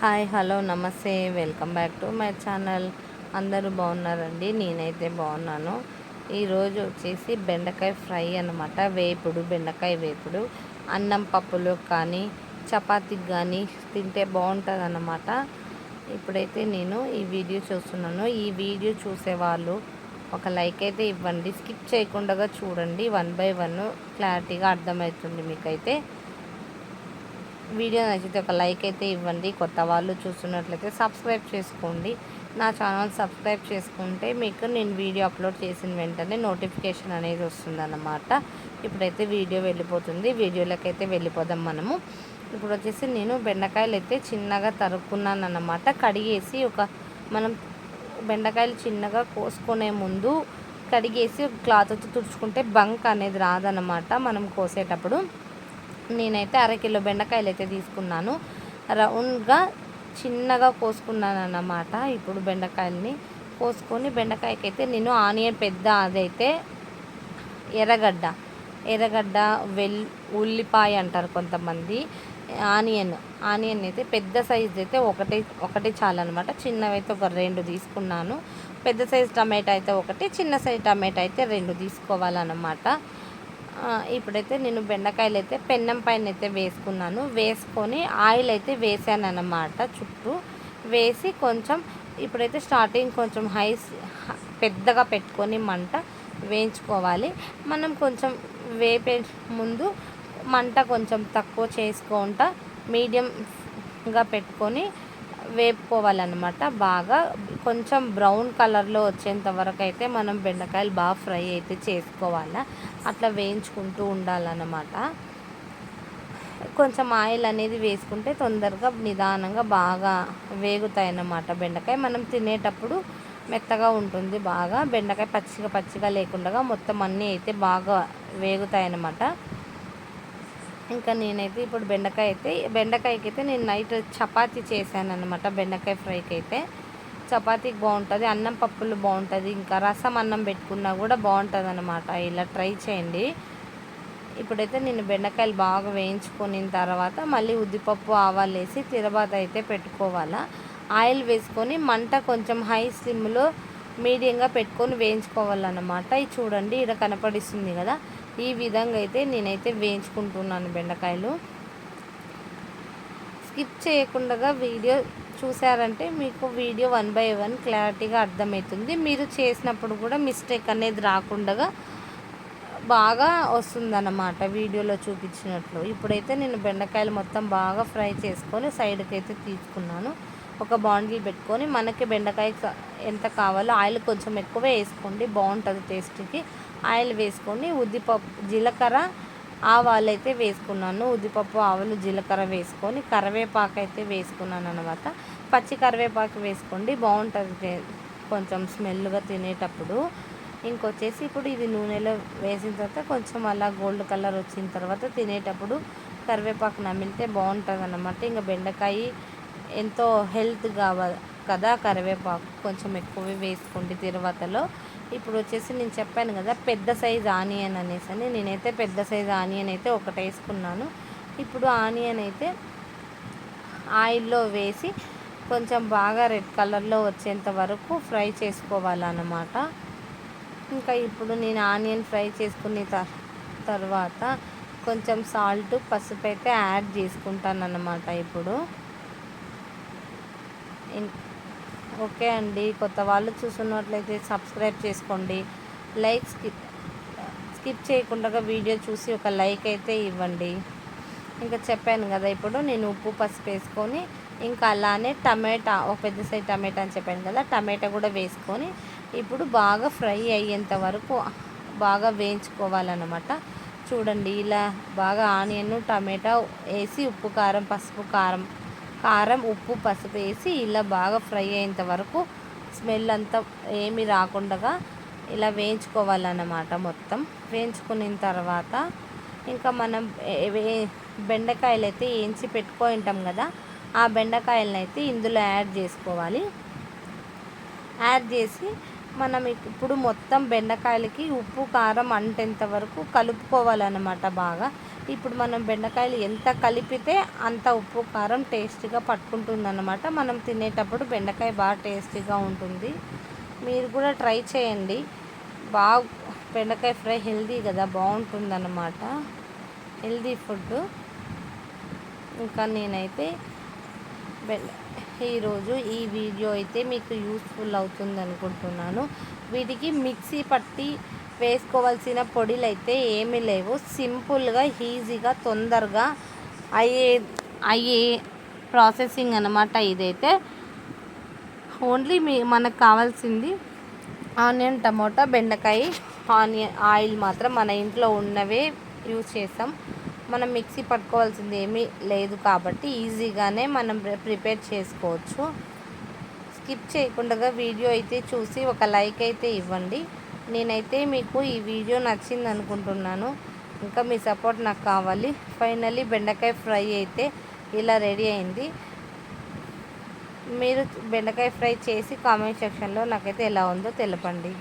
Hi hello namaste welcome back to my channel. అందరూ బాగున్నారండి? నేనైతే బాగున్నాను. ఈరోజు వచ్చేసి బెండకాయ ఫ్రై అన్నమాట. వేపుడు బెండకాయ వేపుడు. అన్నం పప్పులు కానీ చపాతీకి కానీ తింటే బాగుంటుంది అన్నమాట ఇప్పుడైతే నేను ఈ వీడియో చూస్తున్నాను. ఈ వీడియో చూసేవాళ్ళు ఒక లైక్ అయితే ఇవ్వండి. స్కిప్ చేయకుండా చూడండి. వన్ బై వన్ క్లారిటీగా అర్థమవుతుంది మీకైతే. వీడియో నచ్చితే ఒక లైక్ అయితే ఇవ్వండి. కొత్త వాళ్ళు చూస్తున్నట్లయితే సబ్స్క్రైబ్ చేసుకోండి. నా ఛానల్ సబ్స్క్రైబ్ చేసుకుంటే మీకు నేను వీడియో అప్లోడ్ చేసిన వెంటనే నోటిఫికేషన్ అనేది వస్తుందన్నమాట. ఇప్పుడైతే వీడియో వెళ్ళిపోతుంది. వీడియోలకైతే వెళ్ళిపోదాం మనము. ఇప్పుడు వచ్చేసి నేను బెండకాయలు అయితే చిన్నగా తరుక్కున్నాను అన్నమాట కడిగేసి ఒక మనం బెండకాయలు చిన్నగా కోసుకునే ముందు కడిగేసి క్లాత్తో క్లాత్ వచ్చి తుడుచుకుంటే బంక్ అనేది రాదన్నమాట. మనం కోసేటప్పుడు నేనైతే అరకిలో బెండకాయలు అయితే తీసుకున్నాను. రౌండ్గా చిన్నగా కోసుకున్నాను అన్నమాట ఇప్పుడు బెండకాయలని. కోసుకొని బెండకాయకి అయితే నేను ఆనియన్ పెద్ద అదైతే ఎర్రగడ్డ. ఎర్రగడ్డ వెల్ ఉల్లిపాయ అంటారు కొంతమంది. ఆనియన్. ఆనియన్ అయితే పెద్ద సైజ్ అయితే ఒకటి ఒకటి చాలన్నమాట. చిన్నవి అయితే ఒక రెండు తీసుకున్నాను. పెద్ద సైజ్ టమాటా అయితే ఒకటి చిన్న సైజ్ టమాటా అయితే రెండు తీసుకోవాలన్నమాట. ఇప్పుడైతే నేను బెండకాయలు అయితే పెన్నం పైన అయితే వేసుకున్నాను. వేసుకొని ఆయిల్ అయితే వేసాను అన్నమాట చుట్టూ. వేసి కొంచెం ఇప్పుడైతే స్టార్టింగ్ కొంచెం హై పెద్దగా పెట్టుకొని మంట వేయించుకోవాలి. మనం కొంచెం వేపే ముందు మంట కొంచెం తక్కువ చేసుకుంటా మీడియంగా పెట్టుకొని వేపుకోవాలన్నమాట. బాగా కొంచెం బ్రౌన్ కలర్లో వచ్చేంత వరకు అయితే మనం బెండకాయలు బాగా ఫ్రై అయితే చేసుకోవాలా. అట్లా వేయించుకుంటూ ఉండాలన్నమాట. కొంచెం ఆయిల్ అనేది వేసుకుంటే తొందరగా నిదానంగా బాగా వేగుతాయి అన్నమాట బెండకాయ. మనం తినేటప్పుడు మెత్తగా ఉంటుంది బాగా. బెండకాయ పచ్చిగా పచ్చిగా లేకుండా మొత్తం అన్నీ అయితే బాగా వేగుతాయి అన్నమాట ఇంకా నేనైతే ఇప్పుడు బెండకాయ అయితే బెండకాయకి అయితే నేను నైట్ చపాతీ చేశాను అనమాట బెండకాయ ఫ్రైకి అయితే చపాతీకి బాగుంటుంది అన్నం పప్పులు బాగుంటుంది ఇంకా రసం అన్నం పెట్టుకున్నా కూడా బాగుంటుంది అనమాట ఇలా ట్రై చేయండి. ఇప్పుడైతే నేను బెండకాయలు బాగా వేయించుకున్న తర్వాత మళ్ళీ ఉద్దిపప్పు ఆవాలు వేసి తిరబాత అయితే పెట్టుకోవాలా. ఆయిల్ వేసుకొని మంట కొంచెం హై స్లిమ్లో మీడియంగా పెట్టుకొని వేయించుకోవాలన్నమాట. ఇది చూడండి ఇక్కడ కనపడిస్తుంది కదా. ఈ విధంగా అయితే నేనైతే వేయించుకుంటున్నాను బెండకాయలు. స్కిప్ చేయకుండా వీడియో చూసారంటే మీకు వీడియో వన్ బై వన్ క్లారిటీగా అర్థమవుతుంది. మీరు చేసినప్పుడు కూడా మిస్టేక్ అనేది రాకుండా బాగా వస్తుందన్నమాట వీడియోలో చూపించినట్లు. ఇప్పుడైతే నేను బెండకాయలు మొత్తం బాగా ఫ్రై చేసుకొని సైడ్కి అయితే తీసుకున్నాను. ఒక బాండిల్ పెట్టుకొని మనకి బెండకాయ ఎంత కావాలో ఆయిల్ కొంచెం ఎక్కువ వేసుకోండి బాగుంటుంది టేస్ట్కి. ఆయిల్ వేసుకొని ఉద్దిపప్పు జీలకర్ర ఆవాలు అయితే వేసుకున్నాను. ఉద్దిపప్పు ఆవులు జీలకర్ర వేసుకొని కరివేపాకు అయితే వేసుకున్నాను అనమాట పచ్చి కరివేపాకు వేసుకోండి బాగుంటుంది కొంచెం స్మెల్గా తినేటప్పుడు. ఇంకొచ్చేసి ఇప్పుడు ఇది నూనెలో వేసిన తర్వాత కొంచెం అలా గోల్డ్ కలర్ వచ్చిన తర్వాత తినేటప్పుడు కరివేపాకు నమిలితే బాగుంటుంది అనమాట ఇంకా బెండకాయ ఎంతో హెల్త్ కావాలి కదా కరివేపాకు. కొంచెం ఎక్కువ వేసుకోండి తిరువాతలో. ఇప్పుడు వచ్చేసి నేను చెప్పాను కదా పెద్ద సైజ్ ఆనియన్ అనేసి అని. నేనైతే పెద్ద సైజ్ ఆనియన్ అయితే ఒకటి వేసుకున్నాను. ఇప్పుడు ఆనియన్ అయితే ఆయిల్లో వేసి కొంచెం బాగా రెడ్ కలర్లో వచ్చేంత వరకు ఫ్రై చేసుకోవాలన్నమాట. ఇంకా ఇప్పుడు నేను ఆనియన్ ఫ్రై చేసుకున్న తర్వాత కొంచెం సాల్ట్ పసుపు అయితే యాడ్ చేసుకుంటాను అన్నమాట ఇప్పుడు ఓకే అండి. కొత్త వాళ్ళు చూస్తున్నట్లయితే సబ్స్క్రైబ్ చేసుకోండి. లైక్ స్కిప్ స్కిప్ చేయకుండా వీడియో చూసి ఒక లైక్ అయితే ఇవ్వండి. ఇంకా చెప్పాను కదా ఇప్పుడు నేను ఉప్పు పసుపు వేసుకొని ఇంకా అలానే టమాటా ఒక పెద్ద సైజ్ టమాటా అని చెప్పాను కదా టమాటా కూడా వేసుకొని ఇప్పుడు బాగా ఫ్రై అయ్యేంత వరకు బాగా వేయించుకోవాలన్నమాట. చూడండి ఇలా బాగా ఆనియన్ టమాటా వేసి ఉప్పు కారం పసుపు కారం కారం ఉప్పు పసుపు వేసి ఇలా బాగా ఫ్రై అయ్యేంత వరకు స్మెల్ అంతా ఏమి రాకుండా ఇలా వేయించుకోవాలన్నమాట మొత్తం. వేయించుకున్న తర్వాత ఇంకా మనం బెండకాయలు అయితే వేయించి పెట్టుకో ఉంటాం కదా ఆ బెండకాయలను అయితే ఇందులో యాడ్ చేసుకోవాలి. యాడ్ చేసి మనం ఇప్పుడు మొత్తం బెండకాయలకి ఉప్పు కారం అంటేంత వరకు కలుపుకోవాలన్నమాట బాగా. ఇప్పుడు మనం బెండకాయలు ఎంత కలిపితే అంత ఉప్పు కారం టేస్టీగా పట్టుకుంటుందన్నమాట. మనం తినేటప్పుడు బెండకాయ బాగా టేస్టీగా ఉంటుంది. మీరు కూడా ట్రై చేయండి. బాగా బెండకాయ ఫ్రై హెల్దీ కదా బాగుంటుందన్నమాట. హెల్దీ ఫుడ్ ఇంకా నేనైతే బెండ ఈరోజు ఈ వీడియో అయితే మీకు యూస్ఫుల్ అవుతుంది అనుకుంటున్నాను వీటికి మిక్సీ పట్టి వేసుకోవాల్సిన పొడిలు అయితే ఏమీ లేవు. సింపుల్గా ఈజీగా తొందరగా అయ్యే అయ్యే ప్రాసెసింగ్ అనమాట ఇదైతే. ఓన్లీ మీ మనకు కావాల్సింది ఆనియన్ టమోటా బెండకాయ ఆనియన్ ఆయిల్ మాత్రం మన ఇంట్లో ఉన్నవే యూజ్ చేస్తాం. మనం మిక్సీ పట్టుకోవాల్సింది ఏమీ లేదు కాబట్టి ఈజీగానే మనం ప్రిపేర్ చేసుకోవచ్చు. స్కిప్ చేయకుండా వీడియో అయితే చూసి ఒక లైక్ అయితే ఇవ్వండి. నేనైతే మీకు ఈ వీడియో నచ్చింది అనుకుంటున్నాను ఇంకా మీ సపోర్ట్ నాకు కావాలి. ఫైనలీ బెండకాయ ఫ్రై అయితే ఇలా రెడీ అయింది. మీరు బెండకాయ ఫ్రై చేసి కామెంట్ సెక్షన్లో నాకైతే ఎలా ఉందో తెలపండి.